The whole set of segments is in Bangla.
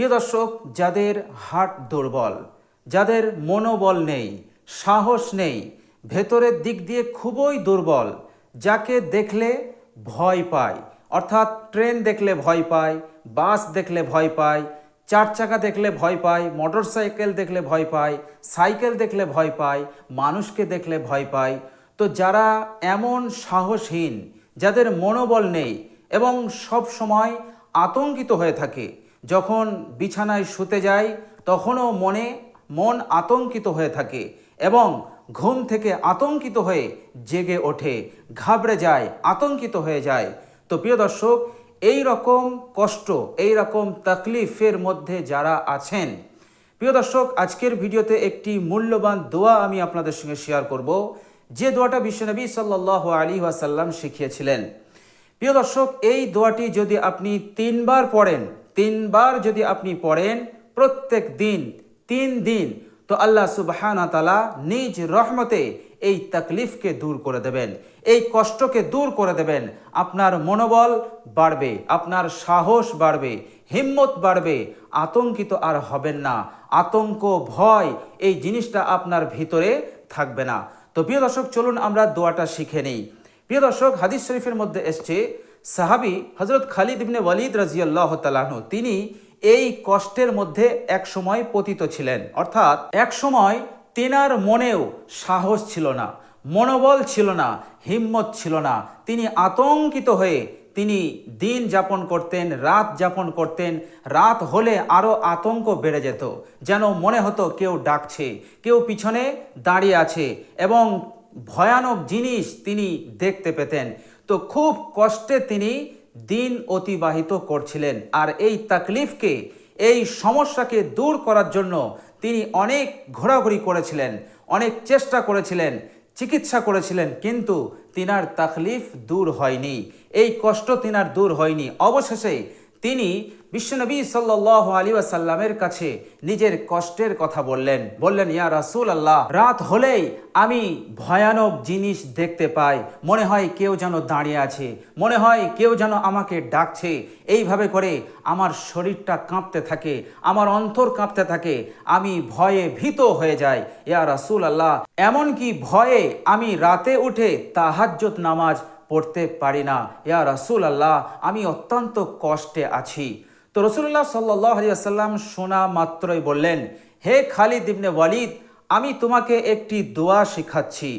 প্রিয় দর্শক, যাদের হাট দুর্বল, যাদের মনোবল নেই, সাহস নেই, ভেতরের দিক দিয়ে খুবই দুর্বল, যাকে দেখলে ভয় পায়, অর্থাৎ ট্রেন দেখলে ভয় পায়, বাস দেখলে ভয় পায়, চার চাকা দেখলে ভয় পায় মোটর সাইকেল দেখলে ভয় পায়, সাইকেল দেখলে ভয় পায়, মানুষকে দেখলে ভয় পায়, তো যারা এমন সাহসহীন, যাদের মনোবল নেই এবং সব সময় আতঙ্কিত হয়ে থাকে যখন বিছানায় শুতে যায় তখনও মনে, মন আতঙ্কিত হয়ে থাকে এবং ঘুম থেকে আতঙ্কিত হয়ে জেগে ওঠে, ঘাবড়ে যায়, আতঙ্কিত হয়ে যায়। তো প্রিয় দর্শক, এই রকম কষ্ট, এই রকম তাকলিফের মধ্যে যারা আছেন, প্রিয় দর্শক, আজকের ভিডিওতে একটি মূল্যবান দোয়া আমি আপনাদের সঙ্গে শেয়ার করব। যে দোয়াটা বিশ্বনবী সাল্লাহ আলী ওয়াসাল্লাম শিখিয়েছিলেন। প্রিয় দর্শক, এই দোয়াটি যদি আপনি তিনবার পড়েন তিনবার যদি আপনি পড়েন, প্রত্যেক দিন, তিন দিন, তো আল্লাহ সুবহানা তালা নিজ রহমতে এই তাকলিফকে দূর করে দেবেন, এই কষ্টকে দূর করে দেবেন। আপনার মনোবল বাড়বে, আপনার সাহস বাড়বে, হিম্মত বাড়বে, আতঙ্কিত আর হবেন না। আতঙ্ক, ভয়, এই জিনিসটা আপনার ভিতরে থাকবে না। তো প্রিয় দর্শক, চলুন আমরা দোয়াটা শিখে নিই। প্রিয় দর্শক, হাদিস শরীফের মধ্যে এসছে সাহাবি হজরত খালিদ ইবনে ওয়ালিদ রাজিয়াল্লাহ তালাহু তিনি এই কষ্টের মধ্যে এক সময় পতিত ছিলেন। অর্থাৎ এক সময় তেনার মনেও সাহস ছিল না, মনোবল ছিল না, হিম্মত ছিল না। তিনি আতঙ্কিত হয়ে তিনি দিন যাপন করতেন, রাত যাপন করতেন। রাত হলে আরও আতঙ্ক বেড়ে যেত, যেন মনে হতো কেউ ডাকছে, কেউ পিছনে দাঁড়িয়ে আছে এবং ভয়ানক জিনিস তিনি দেখতে পেতেন। তো খুব কষ্টে তিনি দিন অতিবাহিত করছিলেন। আর এই তাকলিফকে, এই সমস্যাকে দূর করার জন্য তিনি অনেক ঘোরাঘুরি করেছিলেন, অনেক চেষ্টা করেছিলেন, চিকিৎসা করেছিলেন, কিন্তু তিনার তাকলিফ দূর হয়নি। এই কষ্ট তিনার দূর হয়নি। অবশেষে তিনি বিশ্বনবী সাল্লাহ আলী আসাল্লামের কাছে নিজের কষ্টের কথা বললেন। বললেন, ইয়া রাসুল আল্লাহ রাত হলেই আমি ভয়ানক জিনিস দেখতে পাই। মনে হয় কেউ যেন দাঁড়িয়ে আছে, মনে হয় কেউ যেন আমাকে ডাকছে। এইভাবে করে আমার শরীরটা কাঁপতে থাকে, আমার অন্তর কাঁপতে থাকে। আমি ভয়ে ভীত হয়ে যাই। ইয়া রাসুল আল্লাহ এমনকি ভয়ে আমি রাতে উঠে তাহাজ্জত নামাজ পড়তে পারি না। ইয়া রসুল আল্লাহ আমি অত্যন্ত কষ্টে আছি। তো রসুল্লাহ সাল্লাহ শোনা মাত্রই বললেন, হে খালিদ ইবনে ওয়ালিদ, আমি তোমাকে একটি দোয়া শিখাচ্ছি।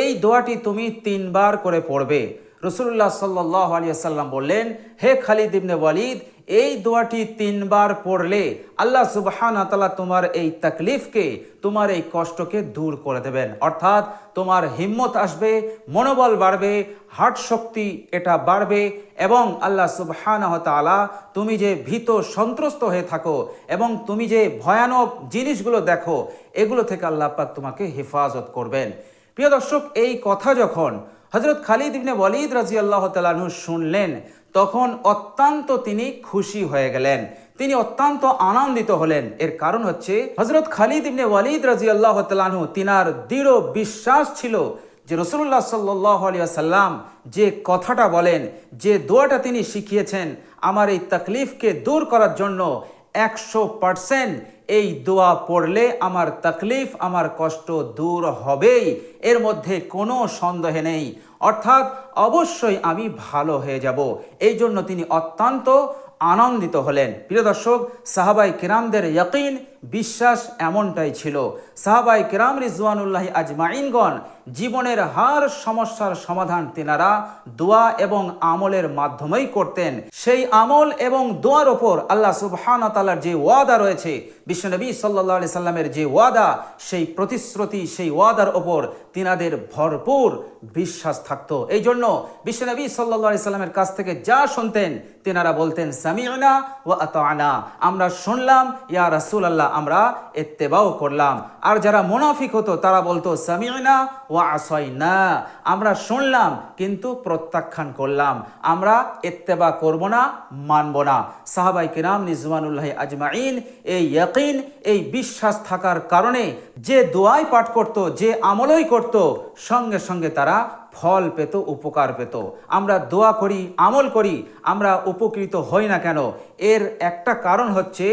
এই দোয়াটি তুমি তিনবার করে পড়বে। রসুল্লাহ সাল্লাহ আলিয়া সাল্লাম বললেন, হে খালিদ ইবনে ওয়ালিদ এই দোয়াটি তিনবার পড়লে আল্লাহ সুবহান তালা তোমার এই তাকলিফকে, তোমার এই কষ্টকে দূর করে দেবেন। অর্থাৎ তোমার হিম্মত আসবে, মনোবল বাড়বে হার্ট শক্তি এটা বাড়বে এবং আল্লাহ সুবহান তালা তুমি যে ভীত, সন্ত্রস্ত হয়ে থাকো এবং তুমি যে ভয়ানক জিনিসগুলো দেখো, এগুলো থেকে আল্লাহ তোমাকে হেফাজত করবেন। প্রিয় দর্শক, এই কথা যখন হজরত খালিদ ইবনে ওয়ালিদ রাজি আল্লাহ তালাহু শুনলেন তখন অত্যন্ত তিনি খুশি হয়ে গেলেন। তিনি অত্যন্ত আনন্দিত হলেন। এর কারণ হচ্ছে হজরত খালিদ ইবনে ওয়ালিদ রাজি আল্লাহ তালাহু তিনার দৃঢ় বিশ্বাস ছিল যে রসুল্লাহ সাল্লাহ আলিয়াল্লাম যে কথাটা বলেন, যে দোয়াটা তিনি শিখিয়েছেন, আমার এই তকলিফকে দূর করার জন্য একশো পারসেন্ট এই দোয়া পড়লে আমার তকলিফ, আমার কষ্ট দূর হবেই। এর মধ্যে কোনো সন্দেহ নেই। অর্থাৎ অবশ্যই আমি ভালো হয়ে যাব। এই জন্য তিনি অত্যন্ত আনন্দিত হলেন। প্রিয় দর্শক সাহাবাই কিরামদের ইয়কিন বিশ্বাস এমনটাই ছিল। সাহাবাই কিরাম রিজওয়ানুল্লাহ আজমাইনগণ জীবনের হার সমস্যার সমাধান তেনারা দোয়া এবং আমলের মাধ্যমেই করতেন। সেই আমল এবং দোয়ার ওপর আল্লাহ সুবহান তালার যে ওয়াদা রয়েছে, বিশ্বনবী সাল্লা সাল্লামের যে ওয়াদা, সেই প্রতিশ্রুতি, সেই ওয়াদার ওপর তিনাদের ভরপুর বিশ্বাস থাকতো। এই জন্য বিশ্বনবী সাল্লা সাল্লামের কাছ থেকে যা শুনতেন, তেনারা বলতেন সামিনা ও আতানা। আমরা শুনলাম, ইয়া রাসুল আল্লাহ আমরা এত্তেবাও করলাম। আর যারা মুনাফিক হতো, তারা বলতো সামিনা ও আসয় না আমরা শুনলাম, কিন্তু প্রত্যাখ্যান করলাম। আমরা এত্তেবা করব না, মানব না। সাহাবাই কিরাম নিজমানুল্লাহ আজমাইন, এই ইয়াকিন, এই বিশ্বাস থাকার কারণে যে দোয়াই পাঠ করত, যে আমলই করত, সঙ্গে সঙ্গে তারা ফল পেত, উপকার পেত। আমরা দোয়া করি, আমল করি, আমরা উপকৃত হই না কেন? এর একটা কারণ হচ্ছে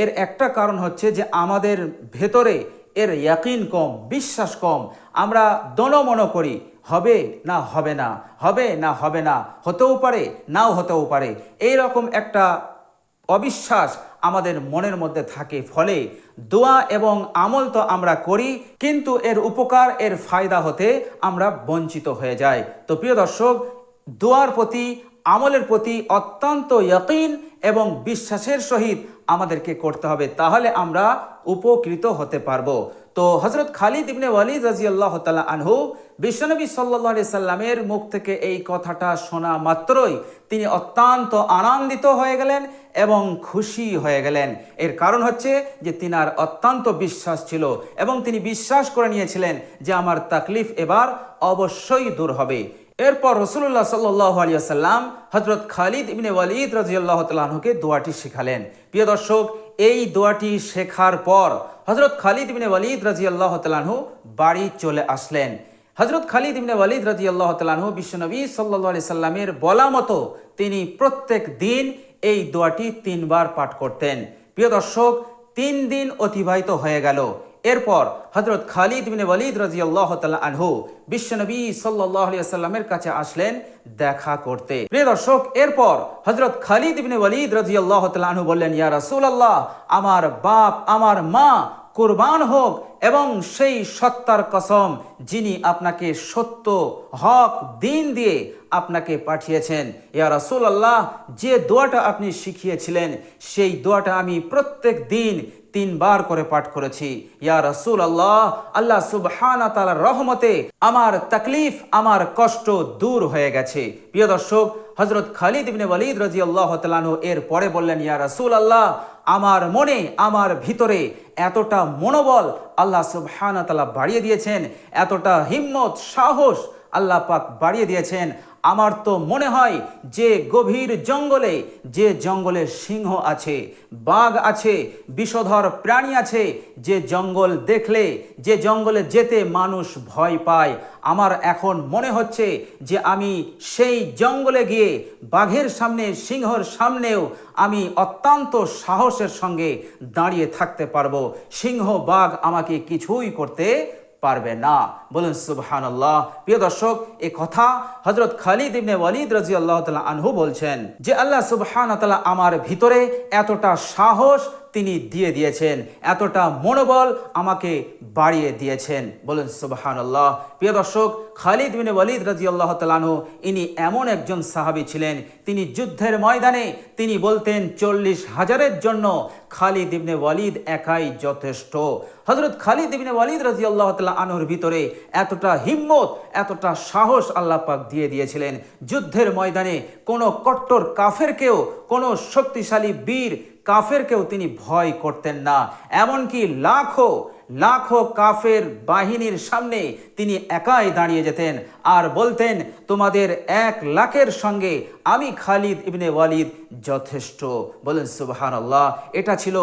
এর একটা কারণ হচ্ছে যে আমাদের ভেতরে এর ইয়াকিন কম, বিশ্বাস কম। আমরা দনমন করি, হবে না হবে না হবে না হবে না, হতেও পারে, নাও হতেও পারে। এই রকম একটা অবিশ্বাস আমাদের মনের মধ্যে থাকে, ফলে দোয়া এবং আমল তো আমরা করি, কিন্তু এর উপকার, এর ফায়দা হতে আমরা বঞ্চিত হয়ে যাই। তো প্রিয় দর্শক, দোয়ার প্রতি আমলের প্রতি অত্যন্ত ইয়কিন এবং বিশ্বাসের সহিত আমাদেরকে করতে হবে, তাহলে আমরা উপকৃত হতে পারব। তো হজরত খালিদ ইবনে ওয়ালিদ রাজি আল্লাহ তালা আনহু বিশ্বনবী সাল্লাহ সাল্লামের মুখ থেকে এই কথাটা শোনা মাত্রই তিনি অত্যন্ত আনন্দিত হয়ে গেলেন এবং খুশি হয়ে গেলেন। এর কারণ হচ্ছে যে তিনার অত্যন্ত বিশ্বাস ছিল এবং তিনি বিশ্বাস করে নিয়েছিলেন যে আমার তাকলিফ এবার অবশ্যই দূর হবে। এরপর রসুল্লাহ সাল্লাহ আলিয়াল্লাম হজরত খালিদ ইবনে ওয়ালিদ রাজিয়াল্লাহ তালাহুকে দোয়াটি শেখালেন। প্রিয় দর্শক, এই দোয়াটি শেখার পর হজরত খালিদ ইবনে ওয়ালিদ রাজিয়াল্লাহ তালাহু বাড়ি চলে আসলেন। হজরত খালিদ ইবনে ওয়ালিদ রাজি আল্লাহ তালাহু বিশ্বনবী সাল্লাহ আলি সাল্লামের বলা মতো তিনি প্রত্যেক দিন এই দোয়াটি তিনবার পাঠ করতেন। প্রিয় দর্শক, তিন দিন অতিবাহিত হয়ে গেল। এরপর হজরত খালিদ বিন ওয়ালিদ রাজি আল্লাহ আনহু বিশ্বনবী সাল্লাহ কাছে আসলেন দেখা করতে। প্রিয় দর্শক, এরপর হজরত খালিদ বিন ওয়ালিদ রাজি আল্লাহ আনহু বললেন, ইয়া রাসুল আল্লাহ আমার বাপ, আমার মা কোরবান হোক এবং সেই সত্তার কসম যিনি আপনাকে সত্য, হক, দিন দিয়ে আপনাকে পাঠিয়েছেন। ইয়া রাসুল আল্লাহ যে দোয়াটা আপনি শিখিয়েছিলেন, সেই দোয়াটা আমি প্রত্যেক দিন তিনবার করে পাঠ করেছি। ইয়া রাসুল আল্লাহ আল্লাহ সুবহানা রহমতে আমার তাকলিফ, আমার কষ্ট দূর হয়ে গেছে। প্রিয় দর্শক হজরত খালিদ ইবনে ওয়ালিদ রাজি আল্লাহ তালানু এর পরে বললেন, ইয়া রাসুল আল্লাহ আমার মনে, আমার ভিতরে এতটা মনোবল আল্লাহ সুবহানা তালা বাড়িয়ে দিয়েছেন, এতটা হিম্মত, সাহস আল্লাহ পাক বাড়িয়ে দিয়েছেন। আমার তো মনে হয় যে গভীর জঙ্গলে, যে জঙ্গলে সিংহ আছে, বাঘ আছে, বিষধর প্রাণী আছে, যে জঙ্গল দেখলে, যে জঙ্গলে যেতে মানুষ ভয় পায়। আমার এখন মনে হচ্ছে যে আমি সেই জঙ্গলে গিয়ে বাঘের সামনে, সিংহর সামনেও আমি অত্যন্ত সাহসের সঙ্গে দাঁড়িয়ে থাকতে পারব। সিংহ, বাঘ আমাকে কিছুই করতে পারবে না। বলুন সুবহান আল্লাহ প্রিয় দর্শক, এ কথা হজরত খালিদ ইবনে ওয়ালিদ রাজি আল্লাহ তালা আনহু বলছেন যে আল্লাহ সুবহান তালা আমার ভিতরে এতটা সাহস তিনি দিয়ে দিয়েছেন, এতটা মনোবল আমাকে বাড়িয়ে দিয়েছেন। বলুন সুবহান আল্লাহ প্রিয় দর্শক, খালিদ বিন ওয়ালিদ রাজি আল্লাহ তালানু ইনি এমন একজন সাহাবি ছিলেন, তিনি যুদ্ধের ময়দানে তিনি বলতেন, চল্লিশ হাজারের জন্য খালিদ ইবনে ওয়ালিদ একাই যথেষ্ট। হজরত খালিদ ইবনে ওয়ালিদ রাজি আল্লাহ তাল্লাহ আনুর ভিতরে এতটা হিম্মত, এতটা সাহস আল্লাহ পাক দিয়ে দিয়েছিলেন। যুদ্ধের ময়দানে কোনো কট্টর কাফেরকেও, কোনো শক্তিশালী বীর কাফেরকেও তিনি ভয় করতেন না। এমনকি লাখো লাখো কাফের বাহিনীর সামনে তিনি একাই দাঁড়িয়ে যেতেন আর বলতেন, তোমাদের এক লাখের সঙ্গে আমি খালিদ ইবনে ওয়ালিদ যথেষ্ট। বলেন সুবাহান আল্লাহ এটা ছিল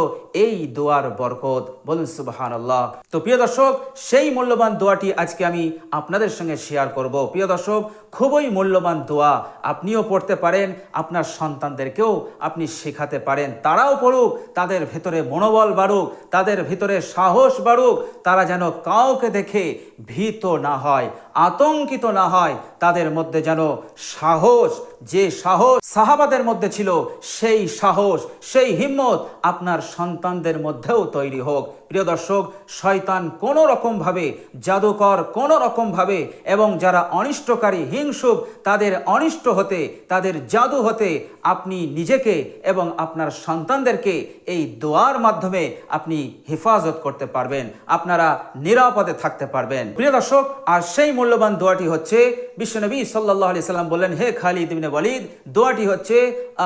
এই দোয়ার বরকত। বলুন সুবাহান আল্লাহ তো প্রিয় দর্শক, সেই মূল্যবান দোয়াটি আজকে আমি আপনাদের সঙ্গে শেয়ার করব। প্রিয় দর্শক, খুবই মূল্যবান দোয়া। আপনিও পড়তে পারেন, আপনার সন্তানদেরকেও আপনি শেখাতে পারেন। তারাও পড়ুক, তাদের ভেতরে মনোবল বাড়ুক, তাদের ভিতরে সাহস বাড়ুক, তারা যেন কাউকে দেখে ভীত না হয়। আতঙ্কিত না হয়, তাদের মধ্যে যেন সাহস, যে সাহস সাহাবাদের মধ্যে ছিল, সেই সাহস, সেই হিম্মত আপনার সন্তানদের মধ্যেও তৈরি হোক। প্রিয় দর্শক, শয়তান কোনো রকমভাবে জাদুকর কোনো রকমভাবে এবং যারা অনিষ্টকারী, হিংসুক, তাদের অনিষ্ট হতে, তাদের জাদু হতে আপনি নিজেকে এবং আপনার সন্তানদেরকে এই দোয়ার মাধ্যমে আপনি হেফাজত করতে পারবেন। আপনারা নিরাপদে থাকতে পারবেন। প্রিয় দর্শক, আর সেই মূল্যবান দোয়াটি হচ্ছে, বিশ্বনবী সাল্লাহ আলি সাল্লাম বললেন, হে খালিদ ইবনে ওয়ালিদ, দোয়াটি হচ্ছে,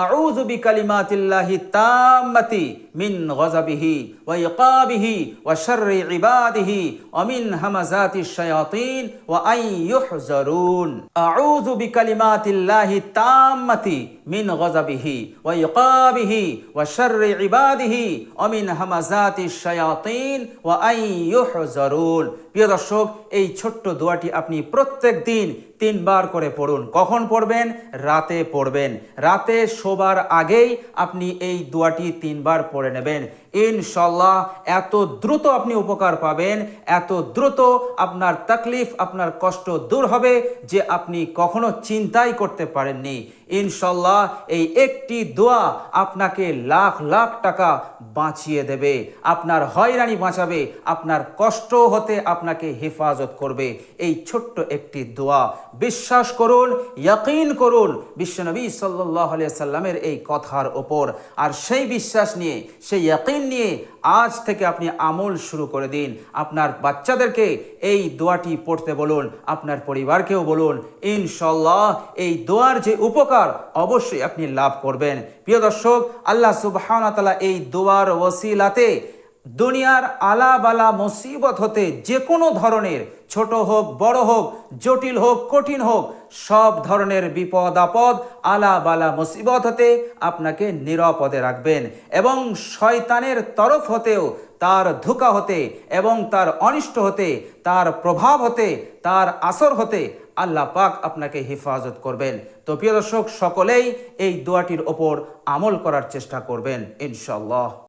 আউযু বিকালিমাতিল্লাহি তাম্মাতি মিন গযাবিহি ওয়া ইকাবিহি ওয়া শাররি ইবাদিহি ওয়া মিন হামাযাতিশ শায়াতিন ওয়া আন ইউহজারুন আউযু বিকালিমাতিল্লাহি তাম্মাতি মিন গযাবিহি ওয়া ইকাবিহি ওয়া শাররি ইবাদিহি ওয়া প্রিয় দর্শক, এই ছোট্ট দোয়াটি আপনি প্রত্যেক দিন তিনবার করে পড়ুন। কখন পড়বেন? রাতে পড়বেন। রাতে শোবার আগেই আপনি এই দোয়াটি তিনবার পড়ে নেবেন। ইনশাল্লাহ এত দ্রুত আপনি উপকার পাবেন, এত দ্রুত আপনার তাকলিফ, আপনার কষ্ট দূর হবে যে আপনি কখনো চিন্তাই করতে পারেননি। ইনশাল্লাহ এই একটি দোয়া আপনাকে লাখ লাখ টাকা বাঁচিয়ে দেবে। আপনার হয়রানি বাঁচাবে, আপনার কষ্ট হতে আপনাকে হেফাজত করবে। এই ছোট্ট একটি দোয়া। বিশ্বাস করুন, ইয়াকিন করুন বিশ্বনবী সাল্লাহ সাল্লামের এই কথার ওপর। আর সেই বিশ্বাস নিয়ে, সেই ইয়াকিন নিয়ে আজ থেকে আপনি আমল শুরু করে দিন। আপনার বাচ্চাদেরকে এই দোয়াটি পড়তে বলুন, আপনার পরিবারকেও বলুন ইনশাল্লাহ এই দোয়ার যে উপকার অবশ্যই আপনি লাভ করবেন। প্রিয় দর্শক, আল্লাহ সুবাহানতালা এই দোয়ার ওসিলাতে দুনিয়ার আলা বালা মুসিবত হতে যে কোনো ধরনের, ছোট হোক, বড় হোক, জটিল হোক, কঠিন হোক, সব ধরনের বিপদ আপদ আলা বালা মুসিবত হতে আপনাকে নিরাপদে রাখবেন এবং শয়তানের তরফ হতেও, তার ধোকা হতে এবং তার অনিষ্ট হতে, তার প্রভাব হতে, তার আসর হতে আল্লাহ পাক আপনাকে হেফাজত করবেন। তো প্রিয় দর্শক, সকলেই এই দোয়াটির ওপর আমল করার চেষ্টা করবেন ইনশাল্লাহ